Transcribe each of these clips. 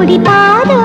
குடி பாதம்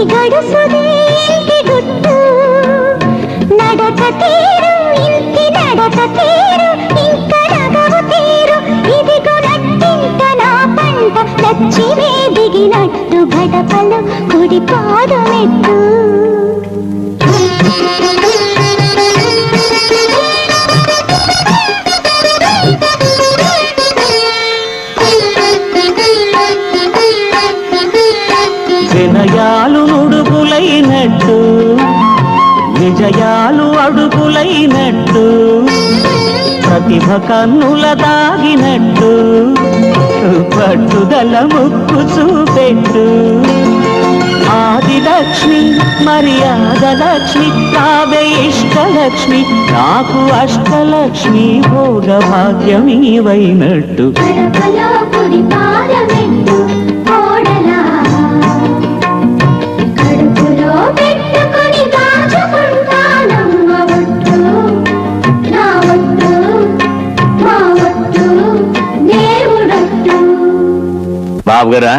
ఈ గడుసుది ఇంటి గుట్టు. నడక తీరు ఇంటి ఇదిగో నా పంట లచ్చివే దిగినట్టు గడపలు కుడి పాదమెట్టు విజయాలు అడుగులైనట్టు ప్రతిభ కన్నుల దాగినట్టు పట్టుదల ముక్కు చూపెట్టు. ఆదిలక్ష్మి మర్యాద లక్ష్మి కావే ఇష్టలక్ష్మి నాకు అష్టలక్ష్మి భోగ భాగ్యమీవైనట్టు బాబు గారా